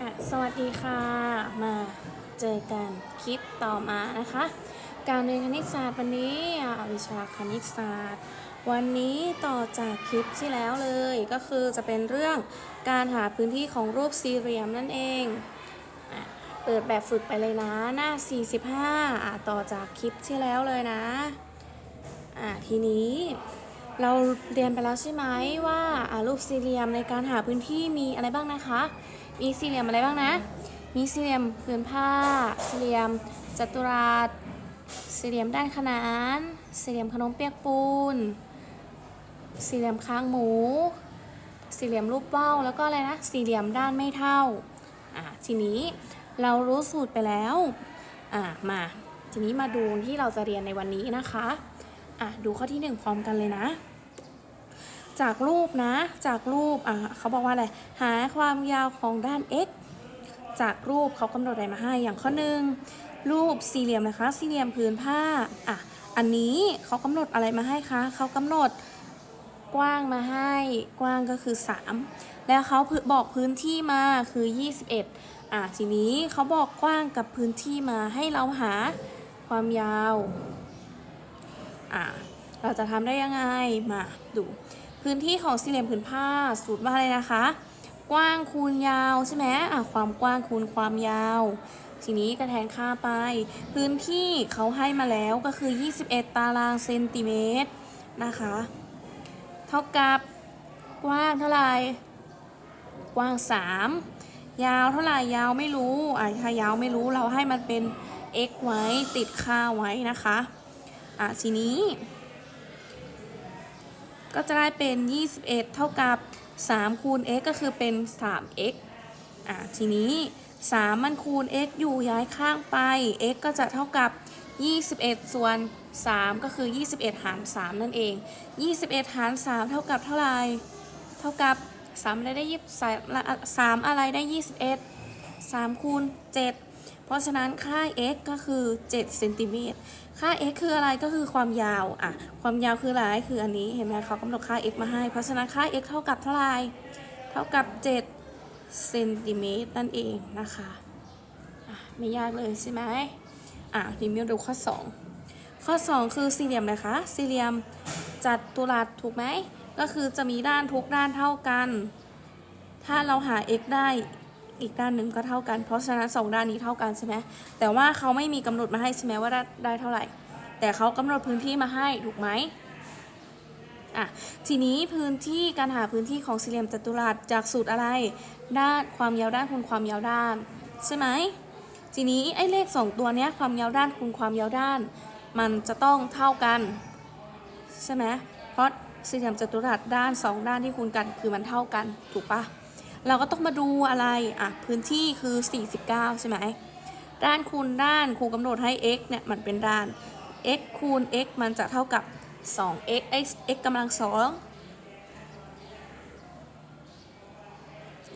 อะสวัสดีค่ะ มาเจอกันคลิปต่อมานะคะ การเรียนคณิตศาสตร์วันนี้วิชาคณิตศาสตร์ วันนี้ต่อจากคลิปที่แล้วเลยก็คือจะเป็นเรื่องการหาพื้นที่ของรูปสี่เหลี่ยมนั่นเองอะเปิดแบบฝึกไปเลยนะหน้า 45อะต่อจากคลิปที่แล้วเลยนะอะทีนี้เราเรียนไปแล้วใช่ไหมว่ารูปสี่เหลี่ยมในการหาพื้นที่มีอะไรบ้างนะคะ มีสี่เหลี่ยมอะไรบ้างนะ มีสี่เหลี่ยมผืนผ้า สี่เหลี่ยมจัตุรัส สี่เหลี่ยมด้านขนาน สี่เหลี่ยมขนมเปียกปูน สี่เหลี่ยมค้างหมู สี่เหลี่ยมรูปเป้า แล้วก็อะไรนะ สี่เหลี่ยมด้านไม่เท่า อ่าทีนี้เรารู้สูตรไปแล้ว อ่ามา ทีนี้มาดูที่เราจะเรียนในวันนี้นะคะ อะดูข้อที่หนึ่งพร้อมกันเลยนะ จากรูปนะ จากรูปอะเขาบอกว่าอะไร หาความยาวของด้าน x จากรูปเขากำหนดอะไรมาให้ อย่างข้อหนึ่งรูปสี่เหลี่ยมนะคะ สี่เหลี่ยมผืนผ้าอะอันนี้เขากำหนดอะไรมาให้คะเขากำหนดกว้างมาให้กว้างก็คือ 3 แล้วเขาบอกพื้นที่มาคือ 21อะทีนี้เขาบอกกว้างกับพื้นที่มาให้เราหาความยาวอะเราจะทำได้ยังไงมาดู พื้นที่ของสี่เหลี่ยมผืนผ้าสูตรว่าอะไรนะคะ กว้างคูณยาวใช่ไหมอะความกว้างคูณความยาว ทีนี้กระแทนค่าไป พื้นที่เขาให้มาแล้วก็คือ 21 ตารางเซนติเมตรนะคะ เท่ากับกว้างเท่าไหร่กว้าง 3 ยาวเท่าไหร่ยาวไม่รู้อะถ้ายาวไม่รู้เราให้มันเป็น x ไว้ติดค่าไว้นะคะอะทีนี้ ก็จะได้เป็น 21 เท่ากับ3คูณ x ก็คือเป็น 3x อะทีนี้ 3 มันคูณ x อยู่ย้ายข้างไป x ก็จะเท่ากับ 21 ส่วน 3 ก็คือ 21 หาร 3 นั่นเอง 21 หาร 3 เท่ากับเท่าไหร่ เท่ากับ 3 อะไรได้23 3อะไรได้ 21 3คูณ 7 เพราะฉะนั้นค่า x ก็คือ 7 เซนติเมตร ค่า x คืออะไรก็คือความยาวอะความยาวคืออะไรคืออันนี้เห็นไหมเขากำหนดค่า x มาให้ เพราะฉะนั้นค่า x เท่ากับเท่าไหร่เท่ากับ7เซนติเมตรนั่นเองนะคะอะไม่ยากเลยใช่ไหมอะทีนี้ดูข้อ 2 ข้อ 2 คือสี่เหลี่ยมนะคะ สี่เหลี่ยมจัดตุรัสถูกไหมก็คือจะมีด้านทุกด้านเท่ากัน ถ้าเราหา x ได้ อีกด้านหนึ่งก็เท่ากัน เพราะฉะนั้นสองด้านนี้เท่ากันใช่ไหมแต่ว่าเขาไม่มีกำหนดมาให้ใช่ไหมว่าได้ไดเท่าไหร่ แต่เขากำหนดพื้นที่มาให้ถูกไหมอะทีนี้พื้นที่การหาพื้นที่ของสี่เหลี่ยมจัตุรัสจากสูตรอะไร ด้านความยาวด้านคูณความยาวด้าน ใช่ไหมทีนี้ไอ้เลขสองตัวนี้ความยาวด้านคูณความยาวด้าน มันจะต้องเท่ากัน ใช่ไหมเพราะสี่เหลี่ยมจัตุรัสด้านสองด้านที่คูณกันคือมันเท่ากันถูกปะ เราก็ต้องมาดูอะไรอะพื้นที่คือ 49 ใช่ไหมด้านคูณด้านครูกำหนดให้ x เนี่ยมันเป็นด้าน x คูณ x มันจะเท่ากับ 2x x x กำลังสอง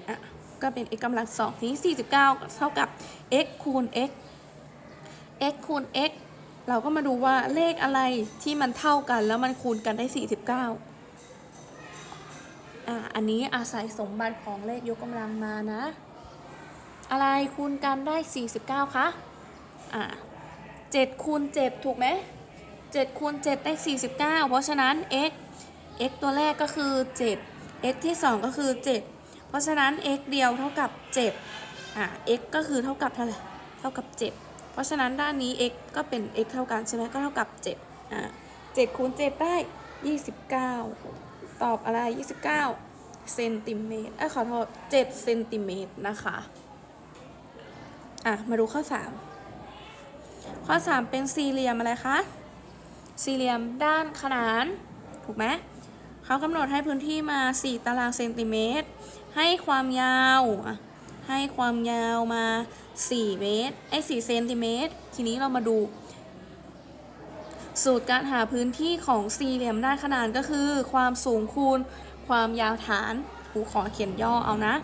อะก็เป็น x กำลังสองทีนี้ 49 เท่ากับ x คูณ x x คูณ x เราก็มาดูว่าเลขอะไรที่มันเท่ากันแล้วมันคูณกันได้ 49 อะอันนี้อาศัยสมบัติของเลขยกกำลังมานะ อะไรคูณกันได้ 49คะอะ7คูณ7ถูกไหม7คูณ7ได้ 49 เพราะฉะนั้น x x ตัวแรกก็คือ 7 x ที่ 2 ก็คือ 7 เพราะฉะนั้น x เดียวเท่ากับ 7 อะ x ก็คือเท่ากับเท่าไหร่ เท่ากับ 7 เพราะฉะนั้นด้านนี้ x ก็เป็น x เท่ากันใช่ไหมก็เท่ากับ 7 อะ7คูณ7ได้ 29 ตอบอะไร 29 เซนติเมตรเอ้ขอโทษ 7 เซนติเมตรนะคะ อะ มาดูข้อ 3 ข้อ 3 เป็นสี่เหลี่ยมอะไรคะ สี่เหลี่ยมด้านขนาน ถูกไหมเขากำหนดให้พื้นที่มา 4 ตารางเซนติเมตร ให้ความยาว ให้ความยาวมา 4 เมตรไอ้4เซนติเมตร ทีนี้เรามาดู สูตรการหาพื้นที่ของสี่เหลี่ยมด้านขนานก็คือ ความสูงคูณ ความยาวฐานครูขอเขียนย่อเอานะ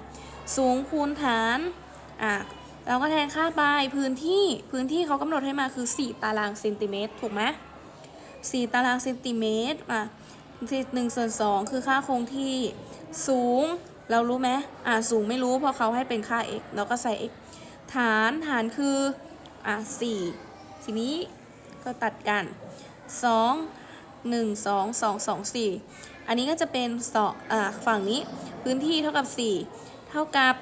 สูงคูณฐานอะเราก็แทนค่าไปพื้นที่พื้นที่เขากำหนดให้มาคือ 4 ตารางเซนติเมตรถูกไหม4ตารางเซนติเมตรอะหนึ่งส่วนสองคือค่าคงที่สูงเรารู้ไหมอ่าสูงไม่รู้เพราะเขาให้เป็นค่า x เราก็ใส่ x ฐานฐานคืออ่า4ทีนี้ ก็ตัดกัน 2 1 2 2 2 4 อันนี้ก็จะเป็นสองอ่าฝั่งนี้พื้นที่เท่ากับ 4 เท่ากับ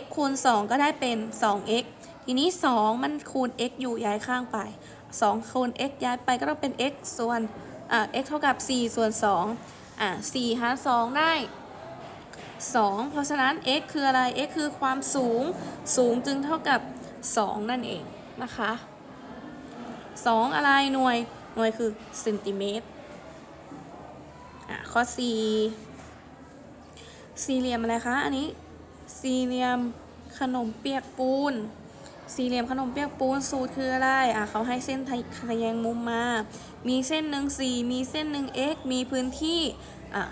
x คูณ 2 ก็ได้เป็น 2x ทีนี้ 2 มันคูณ x อยู่ย้ายข้างไป 2 คูณ x ย้ายไปก็ต้องเป็น x ส่วนอ่า x เท่ากับ 4 ส่วน 2 อ่า4หาร2ได้ 2 เพราะฉะนั้น x คืออะไร x คือความสูง สูงจึงเท่ากับ 2 นั่นเองนะคะ 2 อะไรหน่วยหน่วยคือเซนติเมตรอะข้อ 4 สี่เหลี่ยมอะไรคะอันนี้สี่เหลี่ยมขนมเปียกปูน สี่เหลี่ยมขนมเปียกปูนสูตรคืออะไรอะเขาให้เส้นทะแยงมุมมา มีเส้นหนึ่งสี่มีเส้นหนึ่ง x มีพื้นที่อะ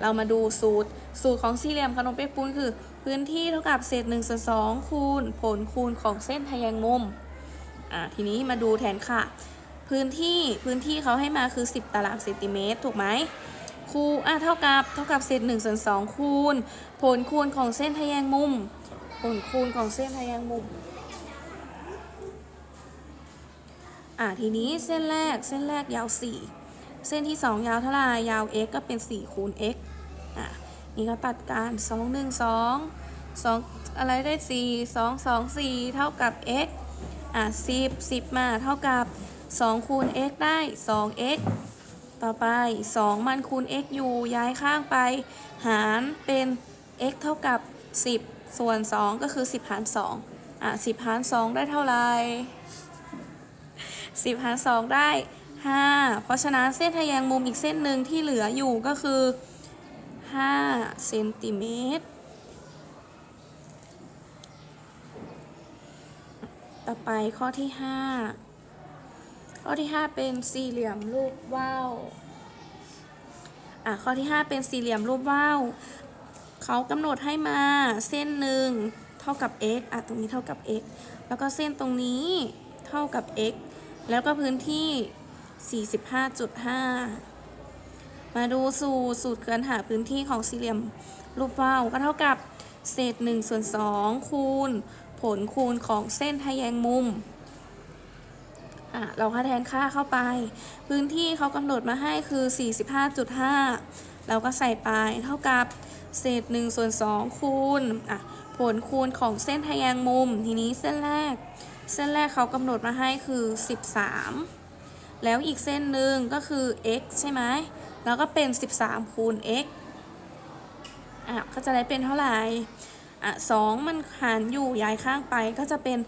เรามาดูสูตร สูตรของสี่เหลี่ยมขนมเปียกปูนคือ พื้นที่เท่ากับเศษหนึ่งส่วนสองคูณผลคูณของเส้นทะแยงมุม อะทีนี้มาดูแทนค่ะ พื้นที่พื้นที่เขาให้มาคือ 10 ตารางเซนติเมตรถูกไหมคูอะเท่ากับเท่ากับเศษ1ส่วน2คูณ ผลคูณของเส้นทแยงมุม ผลคูณของเส้นทแยงมุมอะทีนี้เส้นแรกเส้นแรกยาว 4 เส้นที่ 2 ยาวเท่าไหร่ยาว x ก็เป็น 4 คูณ x อะนี่ก็ตัดกัน2 1 2 2 อะไรได้ 4 2 2 4 เท่ากับ x อะ10 10มาเท่ากับ 2 คูณ x ได้ 2x ต่อไป 2 มันคูณ x อยู่ย้ายข้างไป หารเป็น x เท่ากับ 10 ส่วน 2 ก็คือ 10 หาร 2 อะ 10 หาร 2 ได้เท่าไหร่ 10 หาร 2 ได้ 5 เพราะฉะนั้นเส้นทะแยงมุมอีกเส้นหนึ่งที่เหลืออยู่ก็คือ 5 เซนติเมตร ต่อไปข้อที่5ข้อที่5เป็นสี่เหลี่ยมรูปว่าวอะข้อที่5เป็นสี่เหลี่ยมรูปว่าวเขากำหนดให้มาเส้นหนึ่งเท่ากับ x อะตรงนี้เท่ากับ x แล้วก็เส้นตรงนี้เท่ากับ x แล้วก็พื้นที่ 45.5 มาดูสูตรสูตรเกินหาพื้นที่ของสี่เหลี่ยมรูปว่าวก็เท่ากับเศษ1ส่วน2คูณ ผลคูณของเส้นทแยงมุมเราก็แทนค่าเข้าไป พื้นที่เขากำหนดมาให้คือ 45.5 เราก็ใส่ไปเท่ากับเศษ1ส่วน2คูณผลคูณของเส้นทแยงมุม ทีนี้เส้นแรก เส้นแรกเขากำหนดมาให้คือ 13 แล้วอีกเส้นหนึ่งก็คือ x ใช่ไหมแล้วก็เป็น 13 คูณ x อะก็จะได้เป็นเท่าไหร่ อะสองมันหารอยู่ย้ายข้างไปก็จะเป็น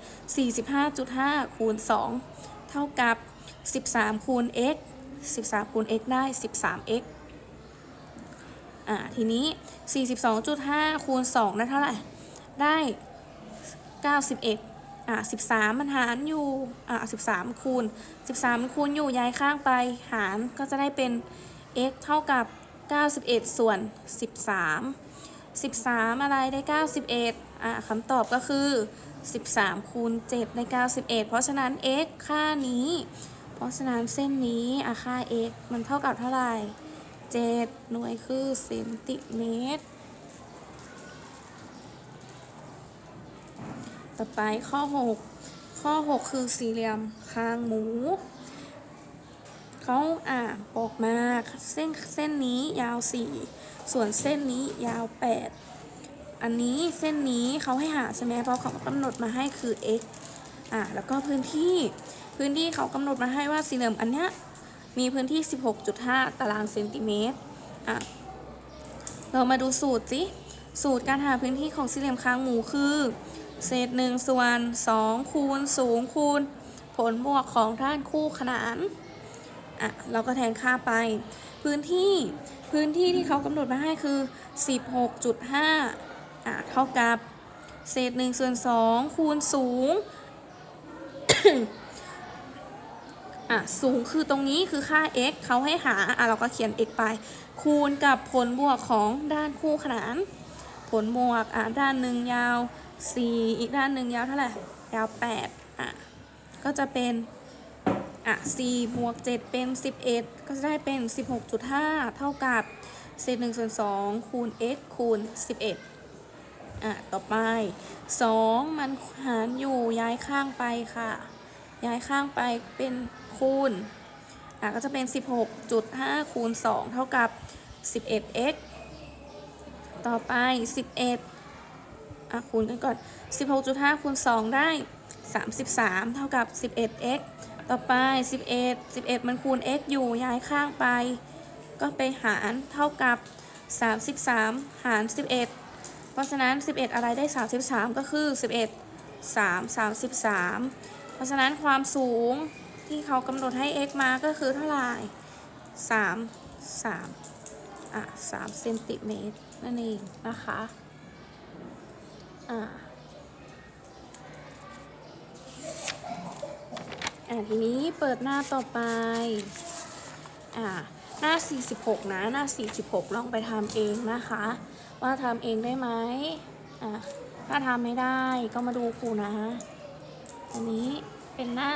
45.5 คูณ 2 เท่ากับ 13 คูณ x 13 คูณ x ได้ 13x อะทีนี้ 42.5 คูณ 2 ได้เท่าไหร่ ได้ 91อะ13 มันหารอยู่อะ13 คูณ 13 คูณอยู่ย้ายข้างไปหารก็จะได้เป็น x เท่ากับ 91 ส่วน 13 13 อะไรได้ 91อะคำตอบก็คือ 13 คูณ 7 ได้ 91 เพราะฉะนั้น x ค่านี้ เพราะฉะนั้นเส้นนี้อะค่า x มันเท่ากับเท่าไหร่ 7 หน่วยคือเซนติเมตร ต่อไปข้อ 6 ข้อ 6 คือสี่เหลี่ยมคางหมู เขาอะบอกมาเส้นเส้นนี้ยาว 4 ส่วนเส้นนี้ยาว 8 อันนี้เส้นนี้เขาให้หาใช่ไหมเพราะเขากำหนดมาให้คือ x อะแล้วก็พื้นที่พื้นที่เขากำหนดมาให้ว่าสี่เหลี่ยมอันเนี้ยมีพื้นที่ 16.5 ตารางเซนติเมตรอะเรามาดูสูตรสิสูตรการหาพื้นที่ของสี่เหลี่ยมคางหมูคือ เศษ1ส่วน2คูณสูงคูณผลบวกของด้านคู่ขนาน อะเราก็แทนค่าไป พื้นที่พื้นที่ที่เขากำหนดมาให้คือ 16.5อะเท่ากับเศษ1ส่วน2คูณสูงอะสูงคือตรงนี้คือค่า x เขาให้หาอะเราก็เขียน x ไป คูณกับผลบวกของด้านคู่ขนาน ผลบวกอะด้านหนึ่งยาว 4 อีกด้านหนึ่งยาวเท่าไหร่ยาว8อะก็จะเป็น อะ4บวก7เป็น 11 ก็จะได้เป็น 16.5 เท่ากับเศษ1ส่วน2คูณ x คูณ 11 อะ ต่อไปสองมันหารอยู่ย้ายข้างไปค่ะ ย้ายข้างไปเป็นคูณ อะ ก็จะเป็น 16.5 คูณ 2 เท่ากับ 11x ต่อไป 11 อะ คูณกันก่อน 16.5 คูณ 2 ได้ 33 เท่ากับ 11x ต่อไป 11 11 มันคูณ x อยู่ย้ายข้างไป ก็ไปหารเท่ากับ 33 หาร 11 เพราะฉะนั้น 11 อะไรได้ 33 ก็คือ 11 3 33 เพราะฉะนั้นความสูงที่เขากำหนดให้ x มาก็คือเท่าไหร่3 3อะ3เซนติเมตรนั่นเองนะคะอ่า อะทีนี้เปิดหน้าต่อไป อ่า หน้า 46 นะ หน้า 46 ลองไปทำเองนะคะ ว่าทำเองได้ไหมอ่าถ้าทำไม่ได้ก็มาดูครูนะ อันนี้เป็นหน้า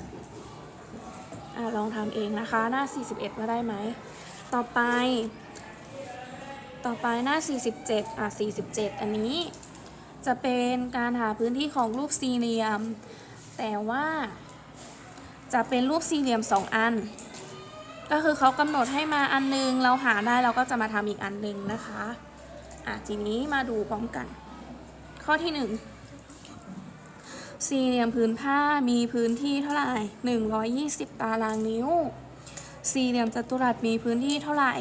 41อ่าลองทำเองนะคะ หน้า 41 ว่าได้ไหม ต่อไป ต่อไปหน้า 47 อะ47 อันนี้จะเป็นการหาพื้นที่ของรูปสี่เหลี่ยม แต่ว่าจะเป็นรูปสี่เหลี่ยม2อัน ก็คือเขากำหนดให้มาอันนึง เราหาได้เราก็จะมาทำอีกอันนึงนะคะอะทีนี้มาดูพร้อมกัน ข้อที่1สี่เหลี่ยมผืนผ้ามีพื้นที่เท่าไหร่ 120 ตารางนิ้ว สี่เหลี่ยมจัตุรัสมีพื้นที่เท่าไหร่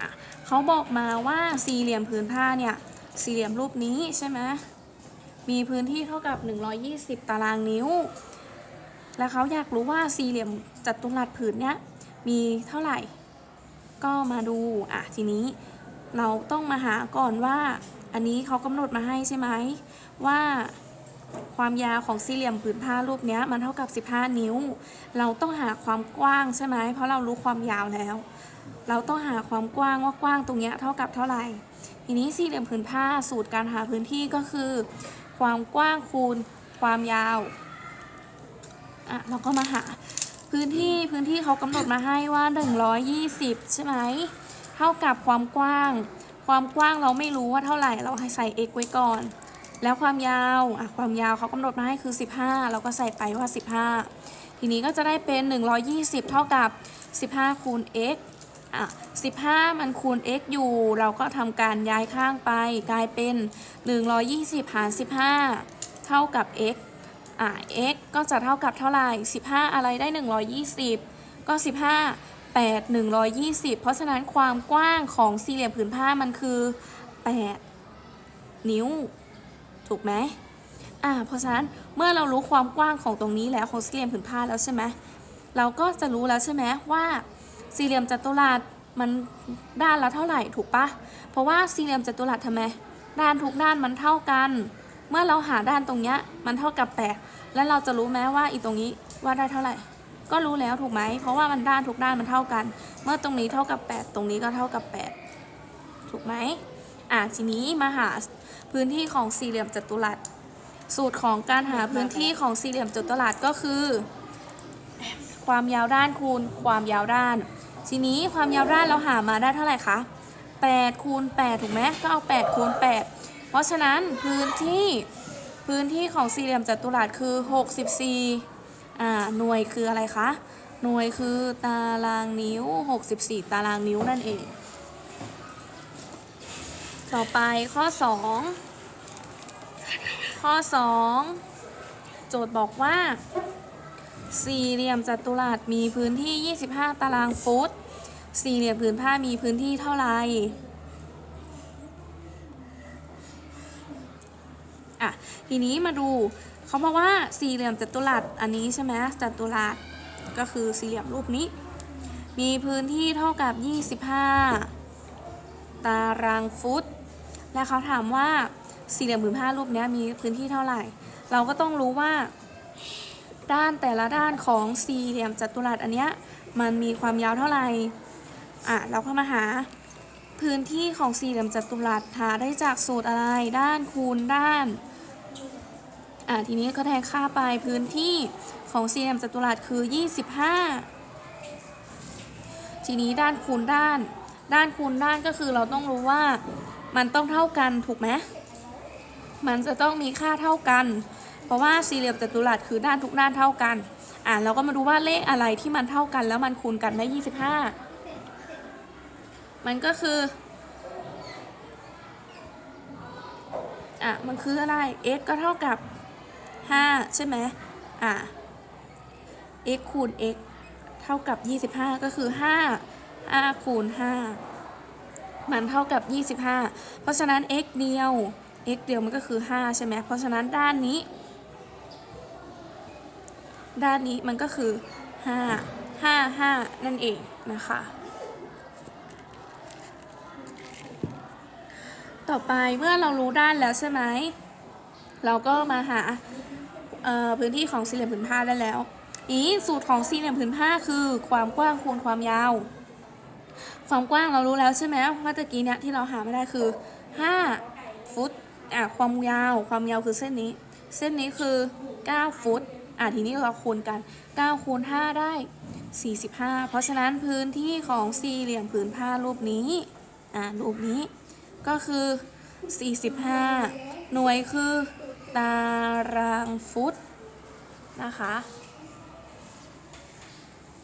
อะเขาบอกมาว่าสี่เหลี่ยมผืนผ้าเนี่ย สี่เหลี่ยมรูปนี้ใช่ไหม มีพื้นที่เท่ากับ 120 ตารางนิ้ว แล้วเขาอยากรู้ว่าสี่เหลี่ยมจัตุรัสผืนเนี้ยมีเท่าไหร่ ก็มาดู อะ ทีนี้เราต้องมาหาก่อนว่า อันนี้เขากำหนดมาให้ใช่ไหม ว่าความยาวของสี่เหลี่ยมผืนผ้ารูปเนี้ยมันเท่ากับ 15 นิ้ว เราต้องหาความกว้างใช่ไหม เพราะเรารู้ความยาวแล้ว เราต้องหาความกว้างว่ากว้างตรงเนี้ยเท่ากับเท่าไหร่ ทีนี้สี่เหลี่ยมผืนผ้าสูตรการหาพื้นที่ก็คือ ความกว้างคูณ ความยาวอะเราก็มาหาพื้นที่พื้นที่เขากำหนดมาให้ว่า 120 ใช่ไหมเท่ากับความกว้าง ความกว้างเราไม่รู้ว่าเท่าไหร่เราให้ใส่ x ไว้ก่อน แล้วความยาวอะความยาวเขากำหนดมาให้คือ 15 เราก็ใส่ไปว่า 15 ทีนี้ก็จะได้เป็น 120 เท่ากับ 15คูณ x อะ15 มันคูณ x อยู่ เราก็ทำการย้ายข้างไป กลายเป็น 120หาร15 เท่ากับ x อะ x ก็จะเท่ากับเท่าไหร่ 15 อะไรได้ 120 ก็ 15 8 120 เพราะฉะนั้นความกว้างของสี่เหลี่ยมผืนผ้ามันคือ 8 นิ้ว ถูกไหมอ่า เพราะฉะนั้นเมื่อเรารู้ความกว้างของตรงนี้แล้วของสี่เหลี่ยมผืนผ้าแล้วใช่ไหมเราก็จะรู้แล้วใช่ไหมว่า สี่เหลี่ยมจัตุรัสมันด้านละเท่าไหร่ถูกปะเพราะว่าสี่เหลี่ยมจัตุรัสทำไมด้านทุกด้านมันเท่ากัน เมื่อเราหาด้านตรงเนี้ยมันเท่ากับ8แล้วเราจะรู้ไหมว่าอีตรงนี้ว่าได้เท่าไหร่ ก็รู้แล้วถูกไหมเพราะว่ามันด้านทุกด้านมันเท่ากัน เมื่อตรงนี้เท่ากับ 8 ตรงนี้ก็เท่ากับ 8 ถูกไหมอะทีนี้มาหาพื้นที่ของสี่เหลี่ยมจัตุรัสสูตรของการหาพื้นที่ของสี่เหลี่ยมจัตุรัสก็คือ ความยาวด้านคูณความยาวด้าน ทีนี้ความยาวด้านเราหามาได้เท่าไหร่คะ8คูณ8ถูกไหมก็เอา8คูณ8เพราะฉะนั้นพื้นที่พื้นที่ของสี่เหลี่ยมจัตุรัสคือ 64อ่าหน่วยคืออะไรคะ หน่วยคือตารางนิ้ว 64 ตารางนิ้วนั่นเอง ต่อไปข้อ 2 ข้อ 2 โจทย์บอกว่า สี่เหลี่ยมจัตุรัสมีพื้นที่ 25 ตารางฟุต สี่เหลี่ยมผืนผ้ามีพื้นที่เท่าไหร่อะทีนี้มาดูเขาบอกว่าสี่เหลี่ยมจัตุรัสอันนี้ใช่ไหมจัตุรัสก็คือสี่เหลี่ยมรูปนี้ มีพื้นที่เท่ากับ 25 ตารางฟุต และเขาถามว่าสี่เหลี่ยมผืนผ้ารูปนี้มีพื้นที่เท่าไหร่ เราก็ต้องรู้ว่า ด้านแต่ละด้านของสี่เหลี่ยมจัตุรัสอันเนี้ยมันมีความยาวเท่าไหร่อะเราก็มาหา พื้นที่ของสี่เหลี่ยมจัตุรัสหาได้จากสูตรอะไร ด้านคูณด้านอะทีนี้ก็แทนค่าไปพื้นที่ของสี่เหลี่ยมจัตุรัสคือ 25 ทีนี้ด้านคูณด้าน ด้านคูณด้านก็คือเราต้องรู้ว่ามันต้องเท่ากันถูกไหมมันจะต้องมีค่าเท่ากัน เพราะว่าสี่เหลี่ยมจัตุรัสคือด้านทุกด้านเท่ากัน อะเราก็มาดูว่าเลขอะไรที่มันเท่ากันแล้วมันคูณกันได้25มันก็คือ อะ มันคืออะไร x ก็เท่ากับ 5 ใช่ไหมอะ x คูณ x เท่ากับ 25 ก็คือ 5 5คูณ 5 มันเท่ากับ 25 เพราะฉะนั้น x เดียว x เดียวมันก็คือ 5 ใช่ไหมเพราะฉะนั้นด้านนี้ ด้านนี้มันก็คือ 5 5 5 นั่นเองนะคะ ต่อไปเมื่อเรารู้ด้านแล้วใช่ไหม เราก็มาหาพื้นที่ของสี่เหลี่ยมผืนผ้าได้แล้วนี้สูตรของสี่เหลี่ยมผืนผ้าคือความกว้างคูณความยาว ความกว้างเรารู้แล้วใช่ไหมว่าตะกี้เนี่ยที่เราหาไม่ได้คือ 5 ฟุตอะความยาว ความยาวคือเส้นนี้ เส้นนี้คือ 9 ฟุต อะทีนี้เราคูณกัน9คูณ5ได้ 45 เพราะฉะนั้นพื้นที่ของสี่เหลี่ยมผืนผ้ารูปนี้อะรูปนี้ก็คือ 45 หน่วยคือตารางฟุตนะคะ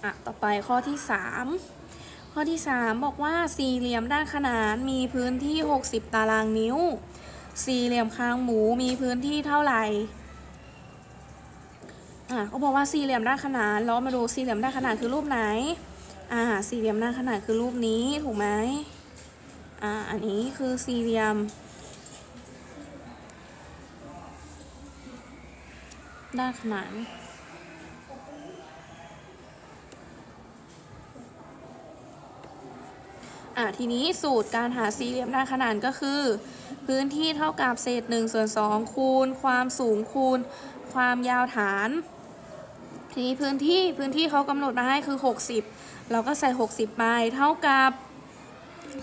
อะต่อไปข้อที่ 3 ข้อที่ 3 บอกว่าสี่เหลี่ยมด้านขนานมีพื้นที่ 60 ตารางนิ้ว สี่เหลี่ยมคางหมูมีพื้นที่เท่าไหร่ อะก็บอกว่าสี่เหลี่ยมด้านขนานเรามาดูสี่เหลี่ยมด้านขนานคือรูปไหน อ่า สี่เหลี่ยมด้านขนานคือรูปนี้ถูกไหมอ่า อันนี้คือสี่เหลี่ยม ด้านขนานอะทีนี้สูตรการหาสี่เหลี่ยมด้านขนานก็คือ พื้นที่เท่ากับเศษ1ส่วน2คูณ ความสูงคูณ ความยาวฐาน ทีนี้พื้นที่พื้นที่เขากำหนดมาให้คือ 60 เราก็ใส่ 60 ไป เท่ากับ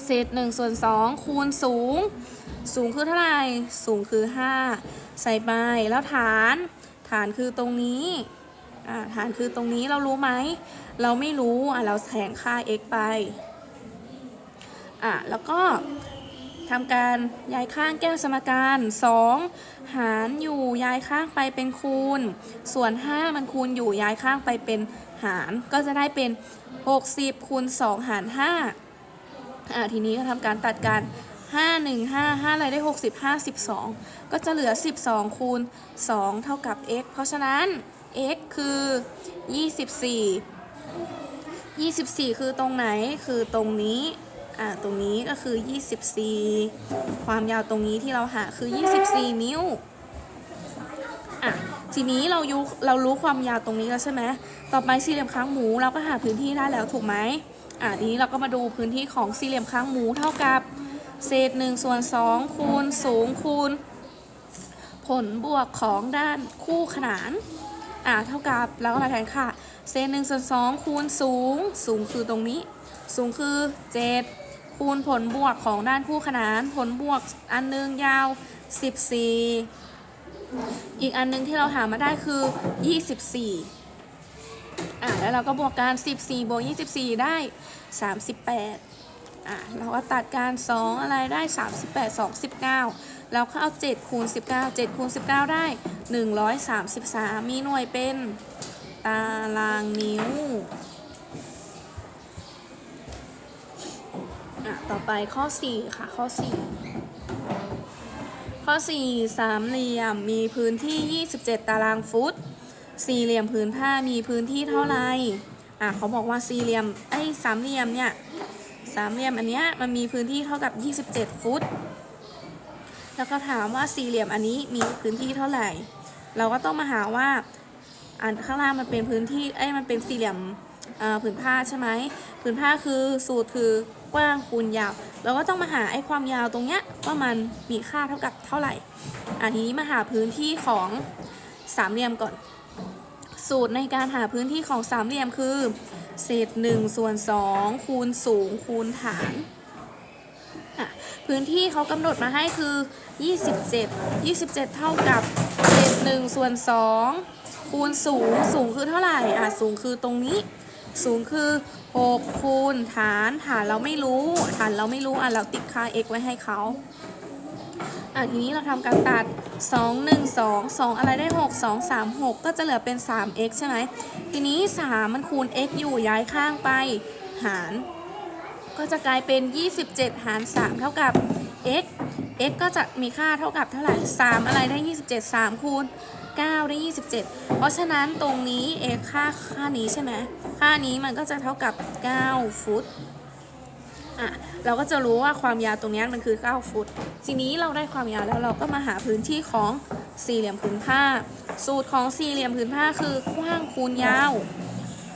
เศษ1ส่วน2คูณสูง สูงคือเท่าไหร่ สูงคือ 5 ใส่ไป แล้วฐาน ฐานคือตรงนี้ ฐานคือตรงนี้เรารู้ไหม เราไม่รู้ อะ เราแทนค่า x ไป อะ แล้วก็ ทำการย้ายข้างแก้วสมการ 2 หารอยู่ย้ายข้างไปเป็นคูณ ส่วน 5 มันคูณอยู่ย้ายข้างไปเป็นหาร ก็จะได้เป็น 60คูณ2หาร5อะทีนี้ก็ทำการตัดกัน5 1 5 5อะไรได้ 60 52ก็จะเหลือ 12 คูณ 2 เท่ากับ x เพราะฉะนั้น x คือ 24 24 คือตรงไหนคือตรงนี้ อ่าตรงนี้ก็คือ 24 ความยาวตรงนี้ที่เราหาคือ 24 นิ้วอะทีนี้เรายุเรารู้ความยาวตรงนี้แล้วใช่ไหมต่อไปสี่เหลี่ยมค้างหมูเราก็หาพื้นที่ได้แล้วถูกไหมอะทีนี้เราก็มาดูพื้นที่ของสี่เหลี่ยมค้างหมูเท่ากับเศษ1ส่วน2คูณสูงคูณ ผลบวกของด้านคู่ขนาน อะเท่ากับเราก็มาแทนค่ะ เศษ1ส่วน2คูณสูง สูงคือตรงนี้ สูงคือ 7 คูณผลบวกของด้านคู่ขนาน ผลบวกอันหนึงยาว 14 อีกอันหนึงที่เราหามาได้คือ 24อะแล้วเราก็บวกกัน 14 บวก 24 ได้ 38อะเราก็ตัดการ 2 อะไรได้ 38 2 19แล้วก็เอา 7 คูณ 19 7 คูณ 19 ได้ 133 มีหน่วยเป็น ตารางนิ้ว อะต่อไปข้อ 4 ค่ะ ข้อ 4 ข้อ 4 สามเหลี่ยมมีพื้นที่ 27 ตารางฟุต สี่เหลี่ยมผืนผ้ามีพื้นที่เท่าไหร่อะเขาบอกว่าสี่เหลี่ยมไอ้สามเหลี่ยมเนี่ยสามเหลี่ยมอันเนี้ยมันมีพื้นที่เท่ากับ 27 ฟุต แล้วก็ถามว่าสี่เหลี่ยมอันนี้มีพื้นที่เท่าไหร่ เราก็ต้องมาหาว่าอันข้างล่างมันเป็นพื้นที่เอ้มันเป็นสี่เหลี่ยมผืนผ้าใช่ไหมผืนผ้าคือสูตรคือ กว้างคูณยาว เราก็ต้องมาหาไอ้ความยาวตรงเนี้ยว่ามันมีค่าเท่ากับเท่าไหร่อะทีนี้มาหาพื้นที่ของสามเหลี่ยมก่อน สูตรในการหาพื้นที่ของสามเหลี่ยมคือ เศษ1ส่วน2คูณสูงคูณฐานพื้นที่เขากำหนดมาให้คือ 27 27 เท่ากับเศษ1ส่วน2คูณสูง สูงคือเท่าไหร่ อะ สูงคือตรงนี้ สูงคือ 6คูณฐานฐานเราไม่รู้ ฐานเราไม่รู้ อะ เราติดค่า x ไว้ให้เขาอะทีนี้เราทำการตัด 2 1 2 2 อะไรได้ 6 2 3 6 ก็จะเหลือเป็น 3x ใช่ไหม ทีนี้ 3 มันคูณ x อยู่ย้ายข้างไป หาร ก็จะกลายเป็น 27 หาร 3 เท่ากับ x x ก็จะมีค่าเท่ากับเท่าไหร่ 3 อะไรได้ 27 3 คูณ 9 ได้ 27 เพราะฉะนั้นตรงนี้ x ค่าค่านี้ใช่ไหมค่านี้มันก็จะเท่ากับ 9 ฟุตอะเราก็จะรู้ว่าความยาวตรงนี้มันคือ 9 ฟุต ทีนี้เราได้ความยาวแล้วเราก็มาหาพื้นที่ของสี่เหลี่ยมผืนผ้า สูตรของสี่เหลี่ยมผืนผ้าคือกว้างคูณยาว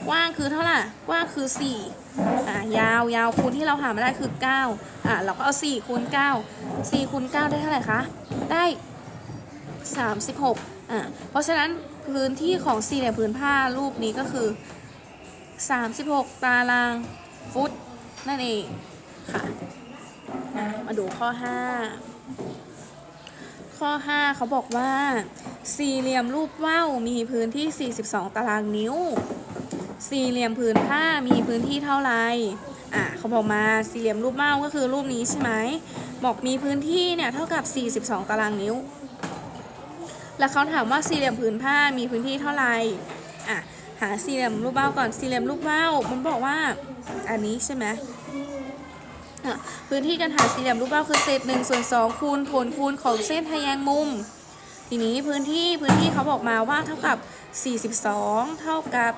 กว้างคือเท่าไหร่ กว้างคือ4อะยาวยาวคูณที่เราหามาได้คือ9อะเราก็เอา4คูณ9 4คูณ9ได้เท่าไหร่คะ ได้ 36 อะเพราะฉะนั้นพื้นที่ของสี่เหลี่ยมผืนผ้ารูปนี้ก็คือ 36 ตารางฟุตนั่นเองค่ะมาดูข้อ 5 ข้อ 5 เขาบอกว่า สี่เหลี่ยมรูปว่าวมีพื้นที่ 42 ตารางนิ้ว สี่เหลี่ยมผืนผ้ามีพื้นที่เท่าไหร่อะเขาบอกมาสี่เหลี่ยมรูปว่าก็คือรูปนี้ใช่ไหมบอกมีพื้นที่เนี่ยเท่ากับ 42 ตารางนิ้ว แล้วเขาถามว่าสี่เหลี่ยมผืนผ้ามีพื้นที่เท่าไหร่อะหาสี่เหลี่ยมรูปว่าก่อนสี่เหลี่ยมรูปว่ามันบอกว่าอันนี้ใช่ไหมอะพื้นที่การหาสี่เหลี่ยมรูปว่าคือเศษหนึ่งส่วนสองคูณผลคูณของเส้นทะแยงมุม ทีนี้พื้นที่พื้นที่เขาบอกมาว่าเท่ากับ 42 เท่ากับ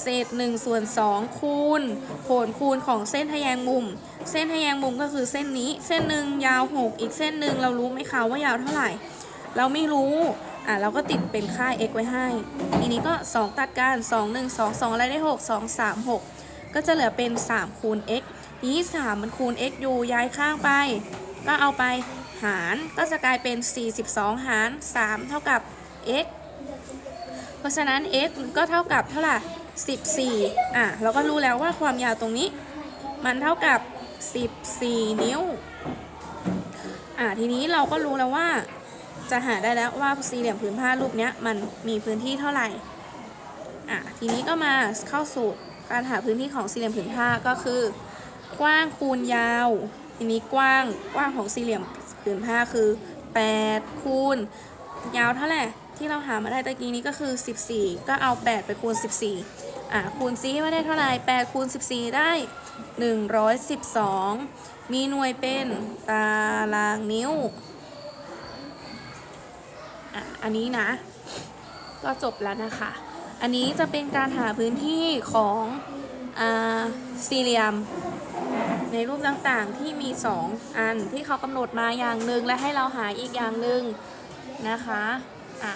เศษ1ส่วน2คูณผลคูณของเส้นทะแยงมุม เส้นทะแยงมุมก็คือเส้นนี้ เส้นหนึ่งยาว 6 อีกเส้นหนึ่งเรารู้ไหมคะว่ายาวเท่าไหร่ เราไม่รู้ อะเราก็ติดเป็นค่า x ไว้ให้ทีนี้ก็ 2 ตัดกัน 2 1 2 2 อะไรได้ 6 2 3 6 ก็จะเหลือเป็น 3 คูณ x นี้3มันคูณ x อยู่ย้ายข้างไป ก็เอาไปหารก็จะกลายเป็น 42 หาร 3 เท่ากับ x เพราะฉะนั้น x ก็เท่ากับเท่าไหร่14 อะ เราก็รู้แล้วว่าความยาวตรงนี้ มันเท่ากับ 14 นิ้ว อะ ทีนี้เราก็รู้แล้วว่า จะหาได้แล้วว่าสี่เหลี่ยมผืนผ้ารูปนี้มันมีพื้นที่เท่าไหร่อะทีนี้ก็มาเข้าสู่การหาพื้นที่ของสี่เหลี่ยมผืนผ้าก็คือ กว้างคูณยาว ทีนี้กว้างกว้างของสี่เหลี่ยมผืนผ้าคือ8คูณยาวเท่าไหร่ที่เราหามาได้ตะกี้นี้ก็คือ 14 ก็เอา 8 ไปคูณ 14อะคูณซิว่าได้เท่าไหร่8คูณ14 ได้ 112 มีหน่วยเป็นตารางนิ้ว อะอันนี้นะ ก็จบแล้วนะคะ อันนี้จะเป็นการหาพื้นที่ของอ่าสี่เหลี่ยม ในรูปต่างๆที่มี 2 อันที่เขากำหนดมาอย่างหนึ่งและให้เราหาอีกอย่างหนึ่งนะคะอะ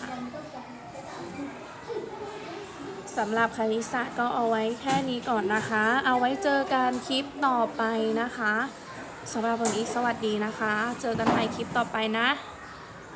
สำหรับคณิตศาสตร์ก็เอาไว้แค่นี้ก่อนนะคะ เอาไว้เจอกันคลิปต่อไปนะคะสำหรับวันนี้สวัสดีนะคะ เจอกันใหม่คลิปต่อไปนะ